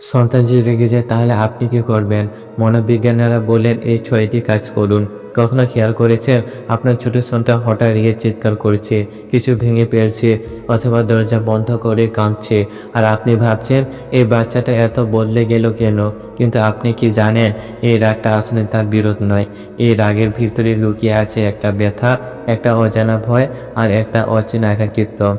সন্তান যদি রেগে যায়, তাহলে আপনি কি করবেন? মনোবিজ্ঞানীরা বলেন এই ছয়টি কাজ করুন। কখনো খেয়াল করেছেন? আপনার ছোট সন্তান হঠাৎ রেগে চিৎকার করছে, কিছু ভেঙে ফেলছে, অথবা দরজা বন্ধ করে কাঁদছে। আর আপনি ভাবছেন, এই বাচ্চাটা এত বদলে গেল কেন? কিন্তু আপনি কি জানেন, এই রাগটা আসলে তার বিরোধ নয়। এই রাগের ভিতরে লুকিয়ে আছে একটা ব্যথা, একটা অজানা ভয়, আর একটা অচেনা একাকিত্ব।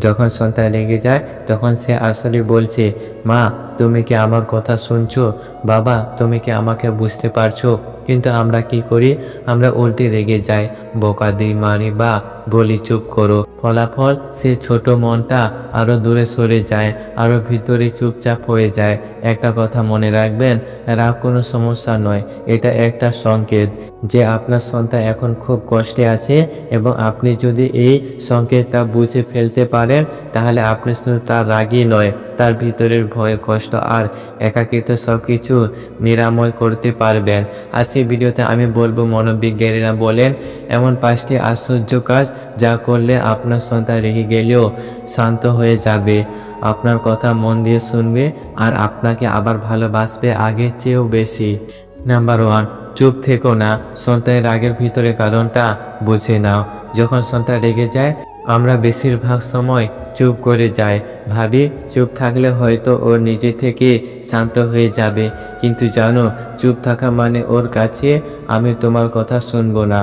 যখন সন্তান রেগে যায়, তখন সে আসলে বলছে, মা, তুমি কি আমার কথা শুনছো? বাবা, তুমি কি আমাকে বুঝতে পারছ? কিন্তু আমরা কি করি? আমরা উল্টে রেগে যাই। বোকা দিই মারি বা বলি চুপ করো। ফলাফল, সে ছোট মনটা আরও দূরে সরে যায় আরও ভিতরে চুপচাপ হয়ে যায়। একটা কথা মনে রাখবেন, রাগ কোনো সমস্যা নয়। এটা একটা সংকেত। যে আপনার সন্তান এখন খুব কষ্টে আছে এবং আপনি যদি এই সংকেত তা বুঝে ফেলতে পারেন, তাহলে আপনি শুধু তার রাগই নয়, তার ভিতরের ভয় কষ্ট আর একাকিত্ব সব কিছু নিরাময় করতে পারবেন। আজকের ভিডিওতে আমি বলব, মনোবিজ্ঞানীরা বলেন, এমন পাঁচটি আশ্চর্য কাজ যা করলে আপনার সন্তান রেগে গেলেও শান্ত হয়ে যাবে। আপনার কথা মন দিয়ে শুনবে আর আপনাকে আবার ভালোবাসবে আগের চেয়েও বেশি। নাম্বার ওয়ান চুপ থেকো না, সন্তানের রাগের ভিতরে কারণটা বুঝে নাও। যখন সন্তান রেগে যায়, আমরা বেশিরভাগ সময় চুপ করে যাই। ভাবি, চুপ থাকলে হয়তো ও নিজে থেকে শান্ত হয়ে যাবে। কিন্তু জানো, চুপ থাকা মানে ওর কাছে আমি তোমার কথা শুনব না।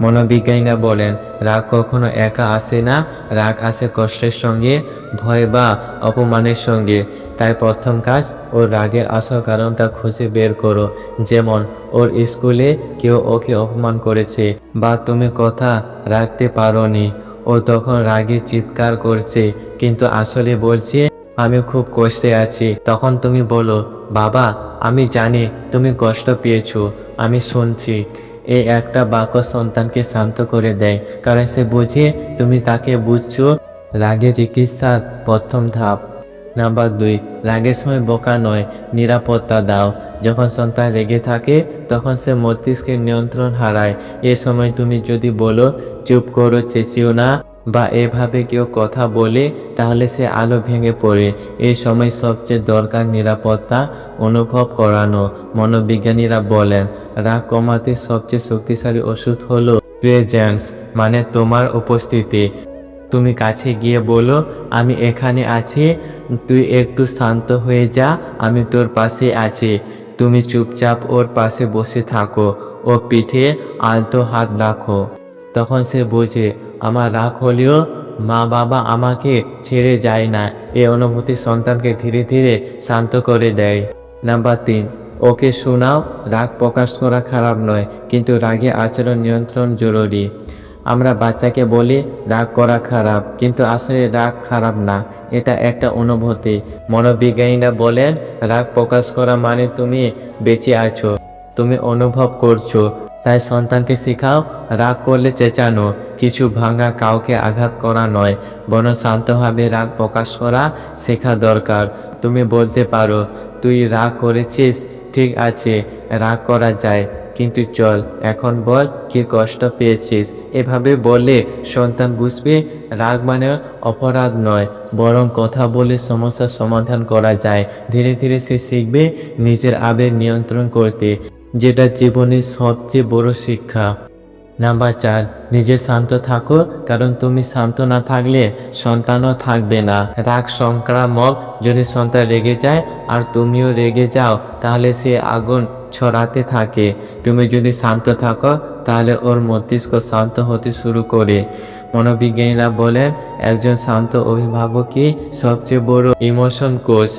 মনোবিজ্ঞানীরা বলেন, রাগ কখনো একা আসে না, রাগ আসে কষ্টের সঙ্গে, ভয় বা অপমানের সঙ্গে। তাই প্রথম কাজ ওর রাগের আসার কারণটা খুঁজে বের করো। যেমন, ওর স্কুলে কেউ ওকে অপমান করেছে বা তুমি কথা রাখতে পারোনি। ও তখন রাগে চিৎকার করছে, কিন্তু আসলে বলছে, আমি খুব কষ্টে আছি। তখন তুমি বলো, বাবা, আমি জানি তুমি কষ্ট পেয়েছ, আমি শুনছি। এই একটা বাক্য সন্তানকে শান্ত করে দেয়, কারণ সে বুঝে তুমি তাকে বুঝছ। রাগে চিকিৎসার প্রথম ধাপ। নাম্বার দুই, রাগের সময় বোকা নয়, নিরাপত্তা দাও। যখন সন্তান রেগে থাকে, তখন সে মস্তিষ্কের নিয়ন্ত্রণ হারায়। এ সময় তুমি যদি বলো, চুপ করো, চেঁচিও না। বা এভাবে কেউ কথা বলে, তাহলে সে আলো ভেঙে পড়ে। এই সময় সবচেয়ে দরকার নিরাপত্তা অনুভব করানো, মনোবিজ্ঞানীরা বলেন। রাগ কমাতে সবচেয়ে শক্তিশালী ওষুধ হলো প্রেজেন্স মানে তোমার উপস্থিতি। তুমি কাছে গিয়ে বলো, আমি এখানে আছি, তুই একটু শান্ত হয়ে যা, আমি তোর পাশে আছি। তুমি চুপচাপ ওর পাশে বসে থাকো, ও পিঠে আলতো হাত রাখো। তখন সে বোঝে আমার রাগ হলেও মা বাবা আমাকে ছেড়ে যায় না। এই অনুভূতি সন্তানকে ধীরে ধীরে শান্ত করে দেয়। নাম্বার তিন, ওকে শোনাও, রাগ প্রকাশ করা খারাপ নয়, কিন্তু রাগে আচরণ নিয়ন্ত্রণ জরুরি। আমরা বাচ্চাকে বলি, রাগ করা খারাপ কিন্তু আসলে রাগ খারাপ না, এটা একটা অনুভূতি। মনোবিজ্ঞানীরা বলেন, রাগ প্রকাশ করা মানে তুমি বেঁচে আছো, তুমি অনুভব করছ তাই সন্তানকে শেখাও, রাগ করলে চেঁচানো, কিছু ভাঙা কাউকে আঘাত করা নয় বন শান্তভাবে রাগ প্রকাশ করা শেখা দরকার। তুমি বলতে পারো, তুই রাগ করেছিস, ঠিক আছে, রাগ করা যায়, কিন্তু চল, এখন বল, কি কষ্ট পেয়েছিস? এভাবে বললে সন্তান বুঝবে, রাগ মানে অপরাধ নয়, বরং কথা বলে সমস্যার সমাধান করা যায়। ধীরে ধীরে সে শিখবে নিজের আবেগ নিয়ন্ত্রণ করতে। যেটা জীবনের সবচেয়ে বড় শিক্ষা। নাম্বার চার, নিজে শান্ত থাকো, কারণ তুমি শান্ত না থাকলে সন্তানও থাকবে না। রাগ সংক্রামক যদি সন্তান রেগে যায় আর তুমিও রেগে যাও, তাহলে সে আগুন ছড়াতে থাকে। তুমি যদি শান্ত থাকো, তাহলে ওর মস্তিষ্ক শান্ত হতে শুরু করে। মনোবিজ্ঞানীরা বলেন, একজন শান্ত অভিভাবকই সবচেয়ে বড় ইমোশন কোচ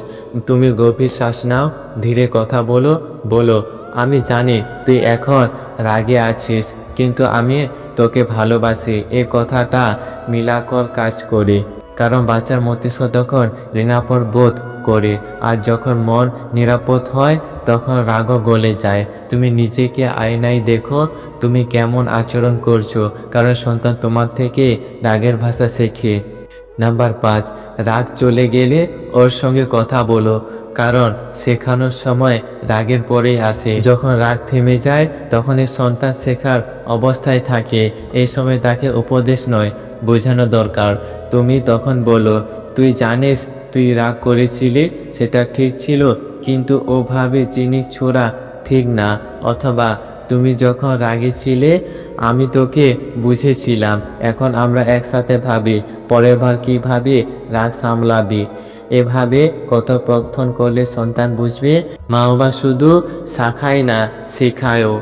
তুমি গভীর শ্বাস নাও, ধীরে কথা বলো বলো আমি জানি তুই এখন রাগে আছিস, কিন্তু আমি তোকে ভালোবাসি। এ কথাটা মিলাকর কাজ করি। কারণ বাচ্চার মস্তিষ্ক তখন ঋণাপদ বোধ করে, আর যখন মন নিরাপদ হয়, তখন রাগও গলে যায়। তুমি নিজেকে আয়নায় দেখো, তুমি কেমন আচরণ করছ, কারণ সন্তান তোমার থেকে রাগের ভাষা শেখে। নাম্বার পাঁচ, রাগ চলে গেলে ওর সঙ্গে কথা বলো। কারণ শেখানোর সময় রাগের পরেই আসে। যখন রাগ থেমে যায় তখন এই সন্তান শেখার অবস্থায় থাকে। এই সময় তাকে উপদেশ নয়, বোঝানো দরকার। তুমি তখন বলো, তুই জানিস, তুই রাগ করেছিলি, সেটা ঠিক ছিল, কিন্তু ওভাবে জিনিস ছোড়া ঠিক না। অথবা, তুমি যখন রাগে ছিলে, আমি তোকে বুঝেছিলাম, এখন আমরা একসাথে ভাবি, পরের বার কি ভাবি, রাগ সামলাবি। এভাবে কথোপকথন করলে সন্তান বুঝবে মা বাবা শুধু শাখায় না, শেখায়ও।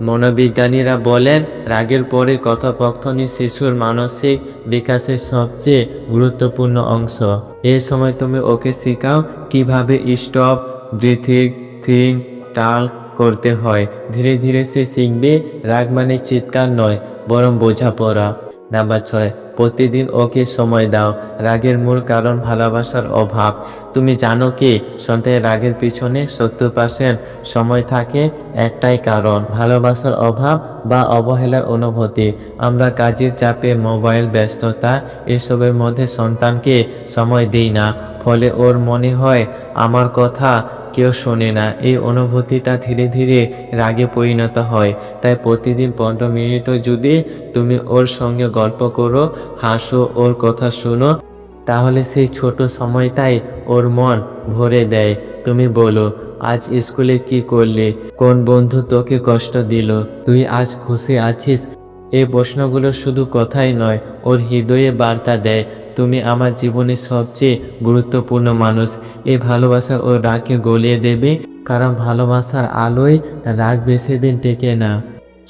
মনোবিজ্ঞানীরা বলেন, রাগের পরে কথোপকথনই শিশুর মানসিক বিকাশের সবচেয়ে গুরুত্বপূর্ণ অংশ। এ সময় তুমি ওকে শেখাও কীভাবে স্টপ, ব্রিথিং, থিং, টাল করতে হয়। ধীরে ধীরে সে শিখবে, রাগ মানে চিৎকার নয়, বরং বোঝাপড়া। নাম্বার ছয় প্রতিদিন ওকে সময় দাও। রাগের মূল কারণ ভালোবাসার অভাব। তুমি জানো কি? সন্তানের রাগের পিছনে সত্তর পার্সেন্ট সময় থাকে একটাই কারণ। ভালোবাসার অভাব বা অবহেলার অনুভূতি। আমরা কাজের চাপে মোবাইল, ব্যস্ততা এসবের মধ্যে সন্তানকে সময় দিই না। ফলে ওর মনে হয়, আমার কথা কেউ শোনে না। এই অনুভূতিটা ধীরে ধীরে রাগে পরিণত হয়। তাই প্রতিদিন পনেরো মিনিটও যদি তুমি ওর সঙ্গে গল্প করো, হাসো, ওর কথা শুনো, তাহলে সেই ছোট সময়টাই ওর মন ভরে দেয়। তুমি বলো, আজ স্কুলে কি করলে? কোন বন্ধু তোকে কষ্ট দিল? তুই আজ খুশি আছিস? এই প্রশ্নগুলো শুধু কথাই নয়, ওর হৃদয়ে বার্তা দেয়। তুমি আমার জীবনের সবচেয়ে গুরুত্বপূর্ণ মানুষ। এই ভালোবাসা ও রাগকে গলিয়ে দেবে, কারণ ভালোবাসার আলোয় রাগ বেশি দিন টেকে না।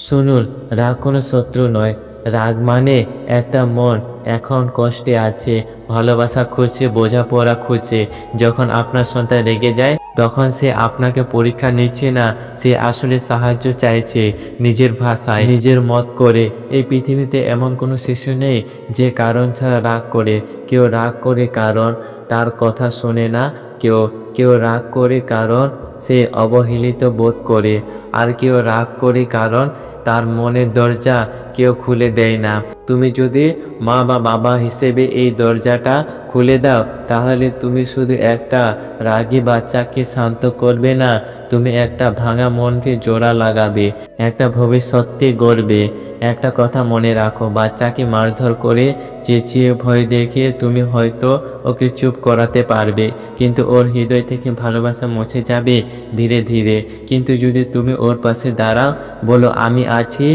শুনুন, রাগ কোনো শত্রু নয়। রাগ মানে একটা মন এখন কষ্টে আছে, ভালোবাসা খুঁজছে, বোঝাপড়া খুঁজছে। যখন আপনার সন্তান রেগে যায় তখন সে আপনাকে পরীক্ষা নিচ্ছে না, সে আসলে সাহায্য চাইছে নিজের ভাষায়, নিজের মত করে। এই পৃথিবীতে এমন কোনো শিশু নেই যে কারণ ছাড়া রাগ করে। কেউ রাগ করে কারণ তার কথা শোনে না, কেউ কেউ রাগ করে কারণ সে অবহেলিত বোধ করে। আর কেউ রাগ করে কারণ তার মনের দরজা কেউ খুলে দেয় না। তুমি যদি মা বা বাবা হিসেবে এই দরজাটা খুলে দাও, তাহলে তুমি শুধু একটা রাগী বাচ্চাকে শান্ত করবে না, তুমি একটা ভাঙা মনকে জোড়া লাগাবে, একটা ভবিষ্যৎকে গড়বে। একটা কথা মনে রাখো, বাচ্চাকে মারধর করে চেঁচিয়ে ভয় দেখিয়ে তুমি হয়তো ওকে চুপ করাতে পারবে, কিন্তু ওর হৃদয় থেকে ভালোবাসা মুছে যাবে ধীরে ধীরে। কিন্তু যদি তুমি ওর পাশে দাঁড়া, বলো, আমি আছি।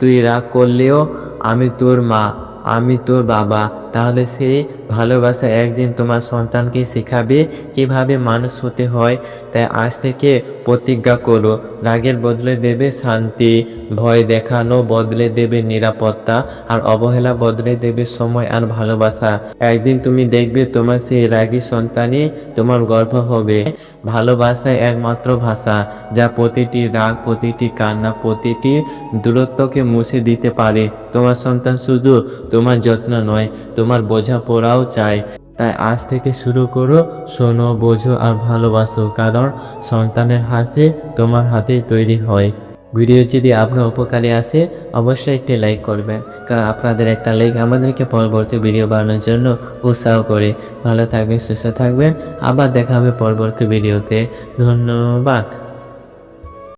তুই রাগ করলেও আমি তোর মা, আমি তোর বাবা। তাহলে সেই ভালোবাসা একদিন তোমার সন্তানকে শেখাবে কীভাবে মানুষ হতে হয়। তাই আজ থেকে প্রতিজ্ঞা করো, রাগের বদলে দেবে শান্তি, ভয় দেখানো বদলে দেবে নিরাপত্তা, আর অবহেলা বদলে দেবে সময় আর ভালোবাসা। একদিন তুমি দেখবে তোমার সেই রাগী সন্তানই তোমার গর্ব হবে। ভালোবাসায় একমাত্র ভাষা, যা প্রতিটি রাগ, প্রতিটি কান্না, প্রতিটি দূরত্বকে মুছে দিতে পারে। তোমার সন্তান শুধু তোমার যত্ন নয় তোমার বোঝাপড়াও চায় তাই আজ থেকে শুরু করো, শোনো, বোঝো আর ভালোবাসো, কারণ সন্তানের হাসি তোমার হাতেই তৈরি হয়। ভিডিও যদি আপনার উপকারে আসে, অবশ্যই একটি লাইক করবেন, কারণ আপনাদের একটা লাইক আমাদেরকে পরবর্তী ভিডিও বানানোর জন্য উৎসাহ করে। ভালো থাকবেন, সুস্থ থাকবেন, আবার দেখা হবে পরবর্তী ভিডিওতে। ধন্যবাদ।